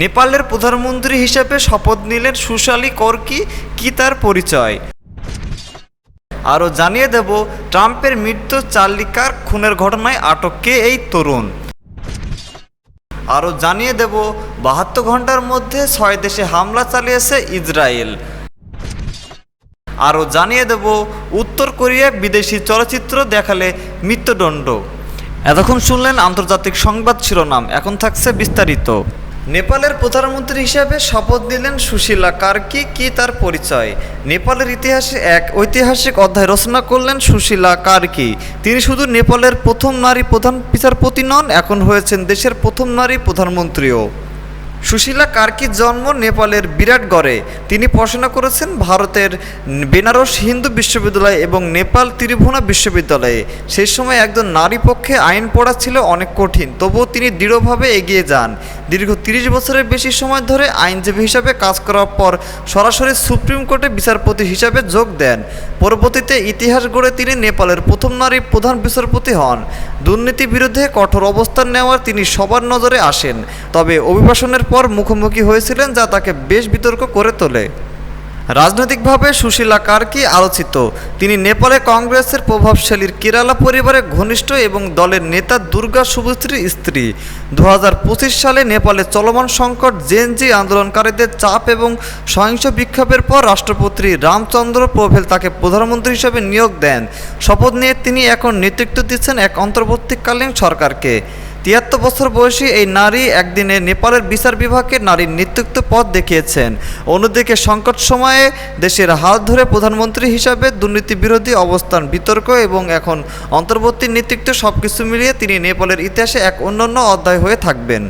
নেপালের প্রধানমন্ত্রী হিসেবে শপথ নিলেন সুশালী কর্কি কি? তার পরিচয়? আরও জানিয়ে দেব, ট্রাম্পের মৃত্যু চার্লিকার খুনের ঘটনায় আটক কে এই তরুণ? আরও জানিয়ে দেব, বাহাত্তর ঘণ্টার মধ্যে ছয় দেশে হামলা চালিয়েছে ইসরায়েল। আরও জানিয়ে দেব, উত্তর কোরিয়া বিদেশি চলচ্চিত্র দেখালে মৃত্যুদণ্ড। এতক্ষণ শুনলেন আন্তর্জাতিক সংবাদ শিরোনাম, এখন থাকছে বিস্তারিত। নেপালের প্রধানমন্ত্রী হিসাবে শপথ নিলেন সুশীলা কার্কি, কি তার পরিচয়? নেপালের ইতিহাসে এক ঐতিহাসিক অধ্যায় রচনা করলেন সুশীলা কার্কি। তিনি শুধু নেপালের প্রথম নারী প্রধান বিচারপতি নন, এখন হয়েছেন দেশের প্রথম নারী প্রধানমন্ত্রীও। সুশীলা কার্কির জন্ম নেপালের বিরাটগড়ে। তিনি পড়াশোনা করেছেন ভারতের বেনারস হিন্দু বিশ্ববিদ্যালয় এবং নেপাল ত্রিভুনা বিশ্ববিদ্যালয়ে। সেই সময় একজন নারী পক্ষে আইন পড়া ছিল অনেক কঠিন, তবুও তিনি দৃঢ়ভাবে এগিয়ে যান। দীর্ঘ তিরিশ বছরের বেশি সময় ধরে আইনজীবী হিসাবে কাজ করার পর সরাসরি সুপ্রিম কোর্টে বিচারপতি হিসাবে যোগ দেন। পরবর্তীতে ইতিহাস গড়ে তিনি নেপালের প্রথম নারী প্রধান বিচারপতি হন। দুর্নীতি বিরুদ্ধে কঠোর অবস্থান নেওয়ার তিনি সবার নজরে আসেন, তবে অভিবাসনের পর মুখোমুখি হয়েছিলেন যা তাকে বেশ বিতর্ক করে তোলে। রাজনৈতিকভাবে সুশীলা কার্কি আলোচিত? তিনি নেপালে কংগ্রেসের প্রভাবশালীর কেরালা পরিবারের ঘনিষ্ঠ এবং দলের নেতা দুর্গা শুভশ্রীর স্ত্রী। দু হাজার পঁচিশ সালে নেপালে চলমান সংকট জেএনজি আন্দোলনকারীদের চাপ এবং সহিংস বিক্ষোভের পর রাষ্ট্রপতি রামচন্দ্র প্রভেল তাকে প্রধানমন্ত্রী হিসেবে নিয়োগ দেন। শপথ নিয়ে তিনি এখন নেতৃত্ব দিচ্ছেন এক অন্তর্বর্তীকালীন সরকারকে। তিয়াত্তর বছর বয়সী এই নারী একদিনে নেপালের বিচার বিভাগে নারীর নেতৃত্ব পদ দেখিয়েছেন। অন্যদিকে সংকট সময়ে দেশের হাত ধরে প্রধানমন্ত্রী হিসাবে দুর্নীতি বিরোধী অবস্থান, বিতর্ক এবং এখন অন্তর্বর্তী নেতৃত্ব সব কিছু মিলিয়ে তিনি নেপালের ইতিহাসে এক অন্যান্য অধ্যায় হয়ে থাকবেন।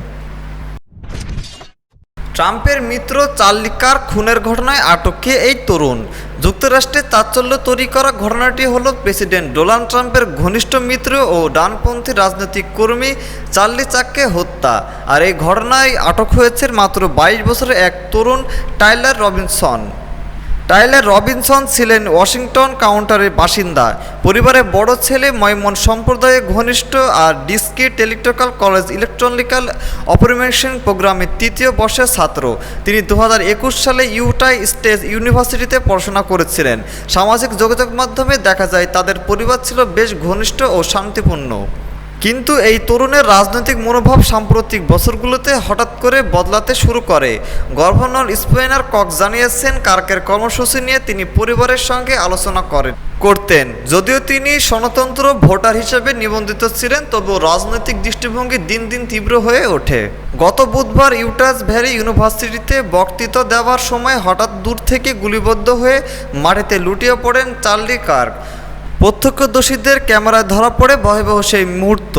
ট্রাম্পের মিত্র চার্লিকার খুনের ঘটনায় আটকে এই তরুণ? যুক্তরাষ্ট্রে তাৎসল্য তৈরি করা ঘটনাটি হল প্রেসিডেন্ট ডোনাল্ড ট্রাম্পের ঘনিষ্ঠ মিত্র ও ডানপন্থী রাজনৈতিক কর্মী চার্লি চাককে হত্যা। আর এই ঘটনায় আটক হয়েছে মাত্র বাইশ বছরের এক তরুণ টাইলার রবিনসন। টাইলার রবিনসন ছিলেন ওয়াশিংটন কাউন্টারের বাসিন্দা। পরিবারের বড় ছেলে ময়মন সম্প্রদায়ে ঘনিষ্ঠ আর ডিস্কি টেলিটকাল কলেজ ইলেকট্রনিক্যাল অপারেশন প্রোগ্রামের তৃতীয় বর্ষের ছাত্র। তিনি দু হাজার একুশ সালে ইউটাই স্টেট ইউনিভার্সিটিতে পড়াশোনা করেছিলেন। সামাজিক যোগাযোগ মাধ্যমে দেখা যায়, তাদের পরিবার ছিল বেশ ঘনিষ্ঠ ও শান্তিপূর্ণ। কিন্তু এই তরুণের রাজনৈতিক মনোভাব সাম্প্রতিক বছরগুলোতে হঠাৎ করে বদলাতে শুরু করে। গভর্নর স্পেনার কক জানিয়েছেন, কার্কের কর্মসূচি নিয়ে তিনি পরিবারের সঙ্গে আলোচনা করেন, করতেন। যদিও তিনি গণতন্ত্র ভোটার হিসেবে নিবন্ধিত ছিলেন তবুও রাজনৈতিক দৃষ্টিভঙ্গি দিন দিন তীব্র হয়ে ওঠে। গত বুধবার ইউটাস ভ্যালি ইউনিভার্সিটিতে বক্তৃতা দেওয়ার সময় হঠাৎ দূর থেকে গুলিবদ্ধ হয়ে মাটিতে লুটিয়ে পড়েন চার্লি কার্ক। প্রত্যক্ষদর্শীদের ক্যামেরায় ধরা পড়ে ভয়াবহ সেই মুহূর্ত।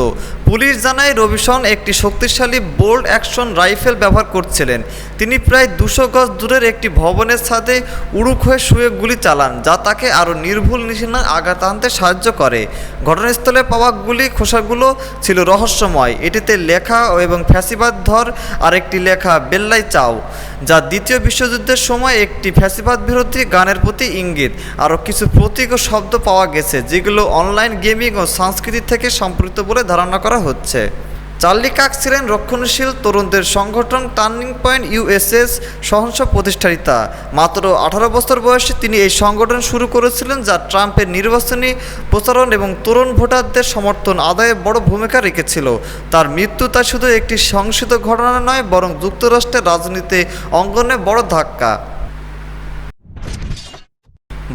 পুলিশ জানায়, রবিশন একটি শক্তিশালী বোল্ড অ্যাকশন রাইফেল ব্যবহার করছিলেন। তিনি প্রায় দুশো গজ দূরের একটি ভবনের ছাদে উড়ুক হয়ে শুয়ে গুলি চালান, যা তাকে আরও নির্ভুল নিশানায় আঘাত আনতে সাহায্য করে। ঘটনাস্থলে পাওয়া গুলি খোসাগুলো ছিল রহস্যময়। এটিতে লেখা এবং ফ্যাসিবাদ ধর আর একটি লেখা, বেল্লাই চাও, যা দ্বিতীয় বিশ্বযুদ্ধের সময় একটি ফ্যাসিবাদ বিরোধী গানের প্রতি ইঙ্গিত। আরও কিছু প্রতীক ও শব্দ পাওয়া গেছে, যেগুলো অনলাইন গেমিং ও সংস্কৃতি থেকে সম্পৃক্ত বলে ধারণা করা হচ্ছে। চার্লি কাক ছিলেন রক্ষণশীল তরুণদের সংগঠন টার্নিং পয়েন্ট ইউএসএস সহংস প্রতিষ্ঠাতা। মাত্র আঠারো বছর বয়সে তিনি এই সংগঠন শুরু করেছিলেন, যা ট্রাম্পের নির্বাচনী প্রচারণ এবং তরুণ ভোটারদের সমর্থন আদায়ে বড় ভূমিকা রেখেছিল। তার মৃত্যু তা শুধু একটি সংসিত ঘটনা নয়, বরং যুক্তরাষ্ট্রের রাজনীতি অঙ্গনে বড় ধাক্কা।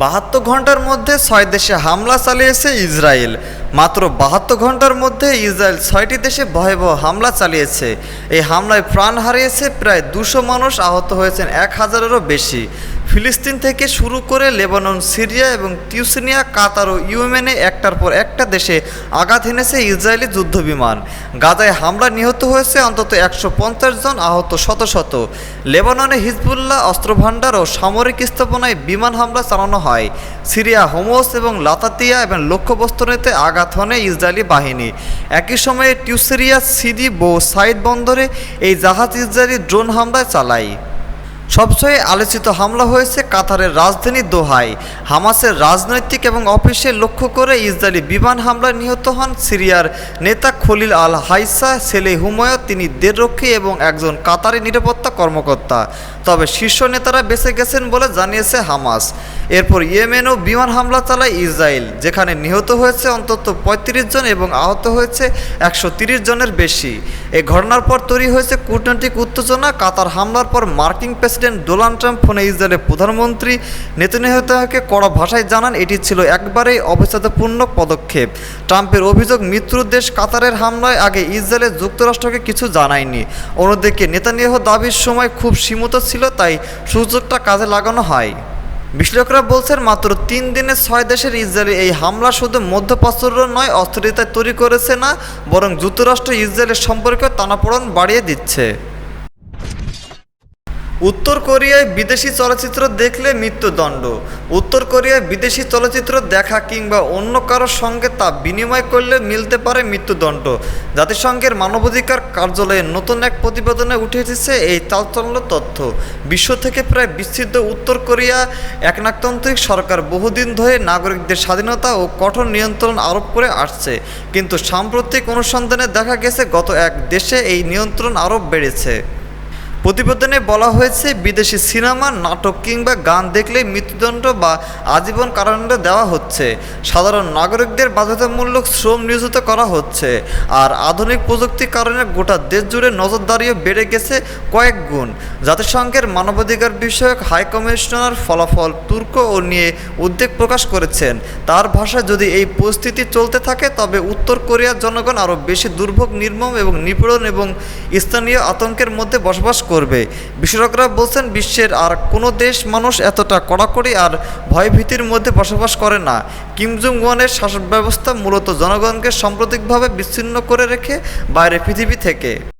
বাহাত্তর ঘণ্টার মধ্যে ছয় দেশে হামলা চালিয়েছে ইসরায়েল। মাত্র বাহাত্তর ঘণ্টার মধ্যে ইসরায়েল ছয়টি দেশে ভয়াবহ হামলা চালিয়েছে। এই হামলায় প্রাণ হারিয়েছে প্রায় দুশো মানুষ, আহত হয়েছেন এক হাজারেরও বেশি। ফিলিস্তিন থেকে শুরু করে লেবানন, সিরিয়া এবং টিউসিনিয়া কাতার ও ইউএমএনে একটার পর একটা দেশে আঘাত হেনেছে ইসরায়েলি যুদ্ধবিমান। গাজায় হামলা নিহত হয়েছে অন্তত একশো পঞ্চাশ জন, আহত শত শত। লেবাননে হিজবুল্লাহ অস্ত্রভাণ্ডার ও সামরিক স্থাপনায় বিমান হামলা চালানো হয়। সিরিয়া, হোমস এবং লাতাতিয়া এবং লক্ষ্যবস্তুতে আঘাত হনে ইসরায়েলি বাহিনী। একই সময়ে টিউসেরিয়া সিদি বো সাইড বন্দরে এই জাহাজ ইসরায়েলি ড্রোন হামলা চালায়। সবচেয়ে আলোচিত হামলা হয়েছে কাতারের রাজধানী দোহায় হামাসের রাজনৈতিক এবং অফিসে লক্ষ্য করে ইসরায়েলি বিমান হামলায় নিহত হন সিরিয়ার নেতা খলিল আল হাইসা, ছেলে হুমায়ু তিনি দেড়রক্ষী এবং একজন কাতারি নিরাপত্তা কর্মকর্তা। তবে শীর্ষ নেতারা বেঁচে গেছেন বলে জানিয়েছে হামাস। এরপর ইয়েমেনও বিমান হামলা চালায় ইসরায়েল, যেখানে নিহত হয়েছে অন্তত পঁয়ত্রিশ জন এবং আহত হয়েছে একশো জনের বেশি। এই ঘটনার পর তৈরি হয়েছে কূটনৈতিক উত্তেজনা। কাতার হামলার পর মার্কিন প্রেসিডেন্ট ডোনাল্ড ট্রাম্প ফোনে ইসরায়েলের প্রধানমন্ত্রী নেতনিয়াহুকে কড়া ভাষায় জানান, এটি ছিল একবারেই অবসাদপূর্ণ পদক্ষেপ। ট্রাম্পের অভিযোগ, মিত্র দেশ কাতারের হামলায় আগে ইসরায়েলের যুক্তরাষ্ট্রকে কিছু জানায়নি। অন্যদিকে নেতানিয়াহু দাবির সময় খুব সীমিত ছিল, তাই সুযোগটা কাজে লাগানো হয়। বিশ্লেষকরা বলছেন, মাত্র তিন দিনে ছয় দেশের ইসরায়েলের এই হামলা শুধু মধ্যপ্রাচ্য নয় অস্থিরতায় তৈরি করেছে না, বরং যুক্তরাষ্ট্র ইসরায়েলের সম্পর্কে টানাপোড়ন বাড়িয়ে দিচ্ছে। উত্তর কোরিয়ায় বিদেশি চলচ্চিত্র দেখলে মৃত্যুদণ্ড। উত্তর কোরিয়ায় বিদেশি চলচ্চিত্র দেখা কিংবা অন্য কারোর সঙ্গে তা বিনিময় করলে মিলতে পারে মৃত্যুদণ্ড। জাতিসংঘের মানবাধিকার কার্যালয়ে নতুন এক প্রতিবেদনে উঠে এসেছে এই চালচল্য তথ্য। বিশ্ব থেকে প্রায় বিচ্ছিন্ন উত্তর কোরিয়া একনাকতান্ত্রিক সরকার বহুদিন ধরে নাগরিকদের স্বাধীনতা ও কঠোর নিয়ন্ত্রণ আরোপ করে আসছে। কিন্তু সাম্প্রতিক অনুসন্ধানে দেখা গেছে, গত এক দেশে এই নিয়ন্ত্রণ আরোপ বেড়েছে। প্রতিবেদনে বলা হয়েছে, বিদেশি সিনেমা, নাটক কিংবা গান দেখলেই মৃত্যুদণ্ড বা আজীবন কারাদণ্ড দেওয়া হচ্ছে। সাধারণ নাগরিকদের বাধ্যতামূলক শ্রম নিয়োজিত করা হচ্ছে। আর আধুনিক প্রযুক্তির কারণে গোটা দেশ জুড়ে নজরদারিও বেড়ে গেছে কয়েক গুণ। জাতিসংঘের মানবাধিকার বিষয়ক হাই কমিশনার ফলাফল তুর্ক ও নিয়ে উদ্বেগ প্রকাশ করেছেন। তার ভাষায় যদি এই পরিস্থিতি চলতে থাকে, তবে উত্তর কোরিয়ার জনগণ আরও বেশি দুর্ভোগ, নির্মম এবং নিপীড়ন এবং স্থানীয় আতঙ্কের মধ্যে বসবাস করবে। বিশেষজ্ঞরা বলছেন, বিশ্বের আর কোনো দেশ মানুষ এতটা কড়াকড়ি আর ভয়ভীতির মধ্যে বসবাস করে না। কিম জং ওয়ানের শাসন ব্যবস্থা মূলত জনগণকে সাম্প্রতিকভাবে বিচ্ছিন্ন করে রেখে বাইরে পৃথিবী থেকে।